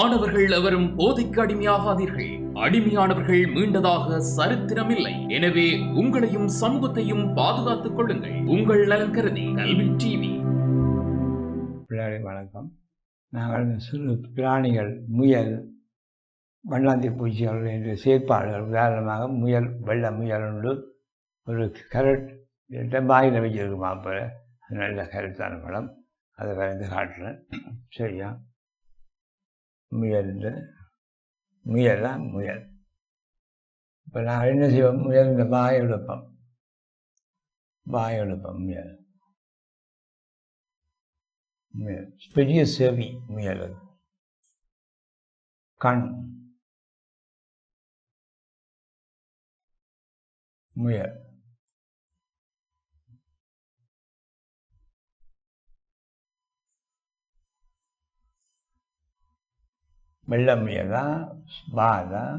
மாணவர்கள் அவரும் போதைக்கு அடிமையாகாதீர்கள். அடிமையானவர்கள் மீண்டதாக சரித்திரமில்லை. எனவே உங்களையும் சமூகத்தையும் பாதுகாத்துக் கொள்ளுங்கள். உங்கள் நலன் கருதி கல்வி டிவி. பிள்ளைகளை வணக்கம். நாங்கள் சிறு பிராணிகள் முயல் வண்ணாந்தி பூச்சிகள் என்ற சேர்ப்பாடுகள் உதாரணமாக முயல் வெள்ள முயல் உண்டு ஒரு கரட் வாயில் வச்சிருக்கு மாப்பிள்ளை நல்ல கருத்தான படம் அதை வரைந்து காட்டுறேன். சரியா? முயல் முயலா முயல். இப்போ நான் என்ன செய்வோம் முயல் இந்த வாய் எழுப்பம் வாய் எழுப்பம் முயல். முயல். பெரிய செவி முயல் கண். முயல். வெள்ளை பா தான்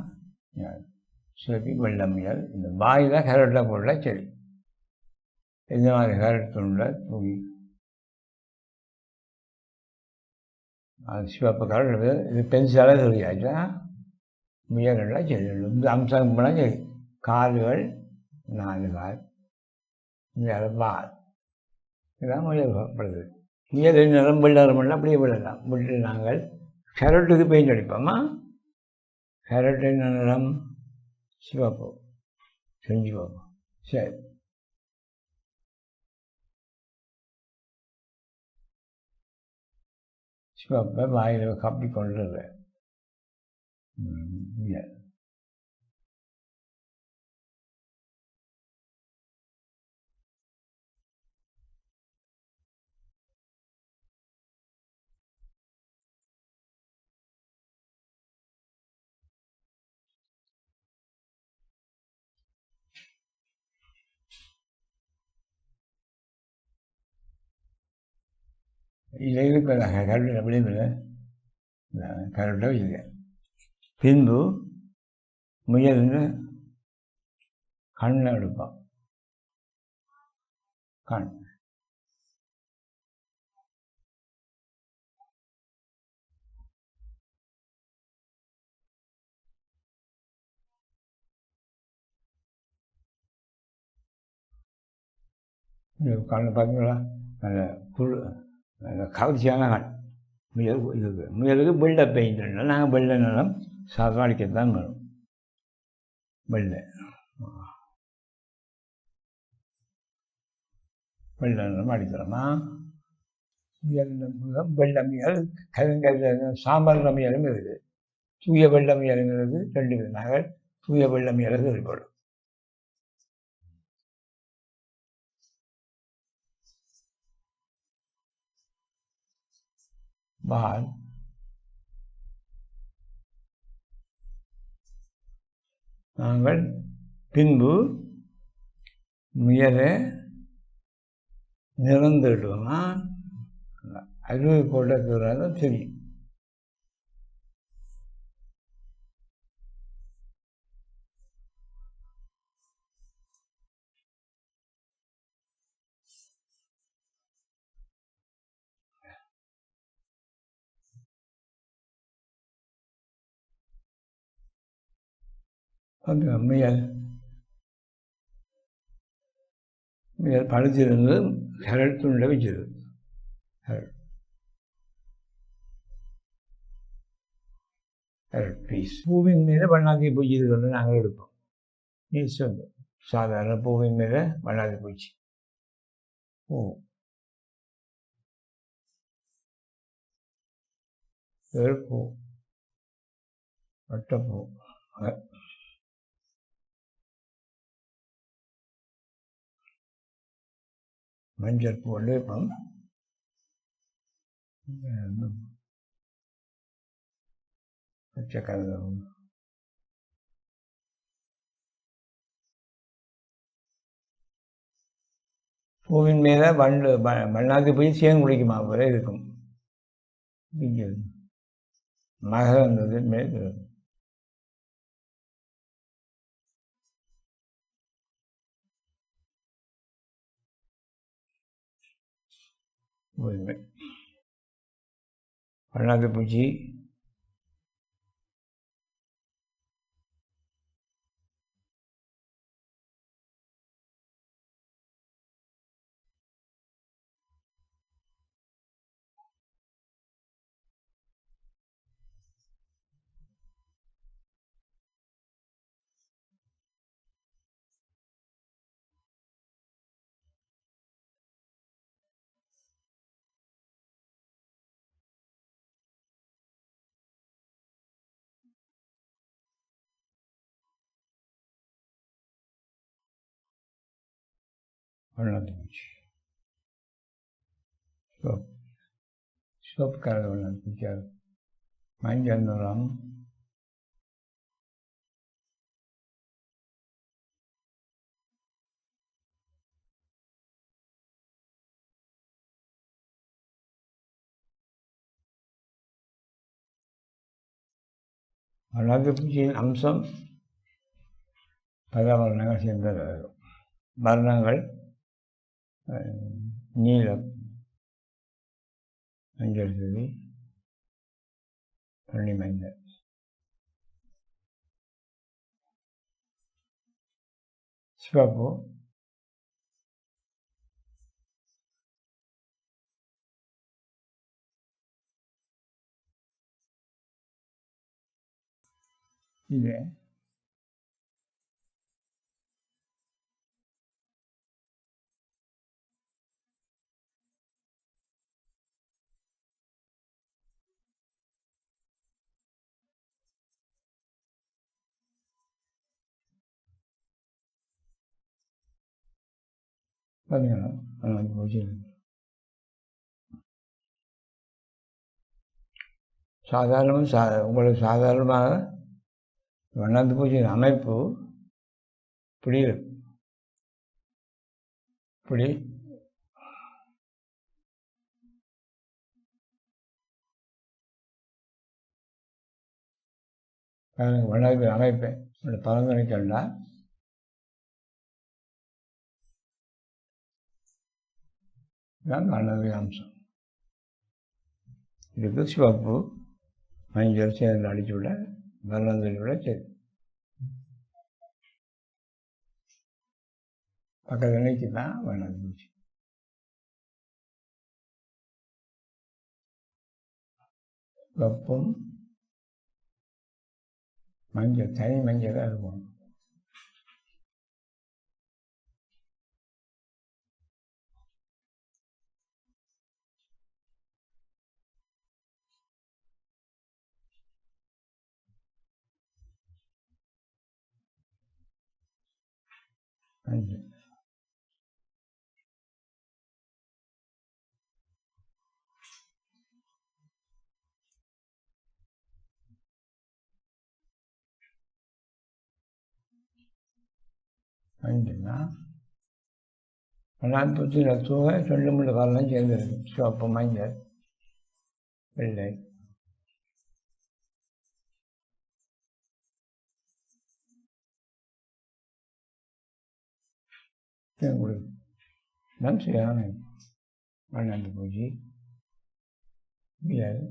சுருக்கி வெள்ளை இந்த பாய் தான் கரட்டில் போடல சரி இந்த மாதிரி கரட் துண்டை தூக்கி அது சிவப்பு கலர் இது பென்சிலாக தெரியாச்சா முயலெல்லாம் சரி இந்த அம்சம் போனால் சரி கால்கள் நாலு கால் இந்த பால் இதான் முயல் படுது. முயல் நிறம் வெள்ள அப்படியே விடலாம் விட்டு நாங்கள். ஹெரட்டுக்கு பெயிண்ட் அடிப்போமா ஹெரட் என்ன நிறம் சிவப்பு. செஞ்சு பார்ப்போம் சரி. சிவப்பை வாயில் கப்பி கொண்டுறது இல்லை இல்லை இருக்கிற கரண்ட் விளிம்பில் கரண்ட்டை இல்லை பின்பு முயல்னு கண்ணை எடுப்பான். கண். இது கண் பார்த்தீங்களா நல்ல புல் கவர்ச்சியான கண் முயல் இதுக்கு முயலுக்கு வெள்ளை பெயிண்ட் நாங்கள் வெள்ளை நிலம் சாதம் தான் வேணும். வெள்ளை. வெள்ளை நிலம் அடிக்கிறோமா? முயல் நிறம் வெள்ளை முயல் கருங்கல் சாம்பார் முயலும் இருக்குது தூய வெள்ளை இருக்குது ரெண்டு விதமாக தூய வெள்ளை முயலும் வெளிப்படும் பால் நாங்கள் பின்பு முயலை நிறந்துடுவோமா. அறுவை போட்டக்கூடாது தெரியும். அந்த அம்மையார் அம்மையார் பணத்திலிருந்து ஹெரட் துண்டை வச்சது கரட் கரட் பீஸ் பூவின் மீது வண்ணாத்தி பூச்சி நாங்கள் எடுப்போம். நீ சொல்லு சாதாரண பூவின் மீது வண்ணாத்தி பூச்சி. ஓ. பூ. வட்டப்பூ மஞ்சள் போட்டு இப்போ பச்சை கலர் பூவின் மேலே வண்டு மண்ணாக்கு போய் சேன் குடிக்குமா? போல இருக்கும். இங்கே மகரந்தது மேல் இருக்கும் உரிமை வண்ணாத்து பூச்சி வண்ணாந்து போச்சு சோப் சிவப்பு கலர் வண்ணாந்து பூச்சியாக மஞ்சள் நிறம் வண்ணாந்து பூச்சியின் அம்சம் பல வர்ணங்கள் சேர்ந்தது வர்ணங்கள் அஹ், நீலம் மஞ்சள் துளி பள்ளி மஞ்சள் சிவப்பு இது பார்த்தீங்களா நல்லா போச்சு சாதாரணமாக சா உங்களுக்கு சாதாரணமாக வண்ணாந்து பூஜை அமைப்பு. இப்படி இருக்கும் இப்படி பாருங்க, வண்ணாந்து அமைப்பு இந்த பழங்களை கண்டால் இதுதான் வண்ணாந்து அம்சம். இதுக்கு சிவப்பு மஞ்சள் சேர்ந்து அடிச்சு விட வண்ணாந்து விட சரி பக்கத்தில் நினைச்சு தான் வண்ணாந்து பூச்சி வெப்பம் மஞ்சள் தனி மஞ்சள் தான் இருக்கும். மஞ்சள் மஞ்சள்னா வண்ணாந்து பூச்சியில் தூக ரெண்டு மூணு கலர்லாம் சேர்ந்துருக்கு சிவப்பு மஞ்சள் வெள்ளை. உங்களுக்கு நான் சரியான வண்ணாந்து பூஜை முடியாது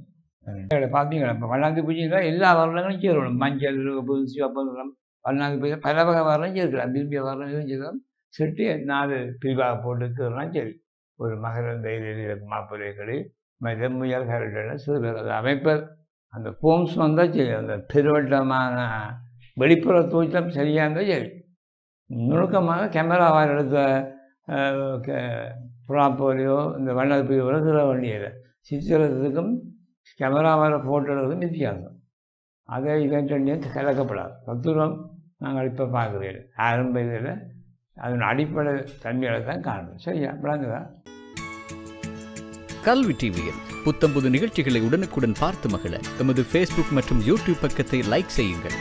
பார்த்தீங்களா இப்போ வண்ணாந்து பூச்சியில் எல்லா வர்ணங்களும் சேரணும் மஞ்சள் சிவப்பு சிவப்பு நிறம் வண்ணாந்து பூஜை பல வகை வரலாம் சேர்க்கலாம் விரும்பிய வர்ணம் சேர்க்கலாம் செட்டு நாலு பிரிவாக போட்டுக்கிறதுலாம் சரி. ஒரு மகரந்த இதில் மாப்பிள்ளைகள் மத முயல் கரடன சிறு அதை அமைப்பர். அந்த ஃபோம்ஸ் வந்தால் சரி. அந்த பெருவட்டமான வெளிப்புற தோற்றம் சரியாக இருந்தால் சரி. நுணுக்கமாக கேமராவால் எடுத்த புறாப்போலையோ இந்த வண்ணது போய் சிற வேண்டியது சித்திரத்துக்கும் கேமராவால் ஃபோட்டோ எடுக்கிறதும் வித்தியாசம். அதை இதன் ரெண்டையும் கலக்கப்படாது. தத்துவம் நாங்கள் இப்போ பார்க்குறீர்கள் ஆரம்ப இதில் அதன் அடிப்படை தன்மைகளை தான் காணணும் சரியா? விளங்குதா? கல்வி டிவியில் புத்தம்புது நிகழ்ச்சிகளை உடனுக்குடன் பார்த்து மகிழ. எமது ஃபேஸ்புக் மற்றும் யூடியூப் பக்கத்தை லைக் செய்யுங்கள்.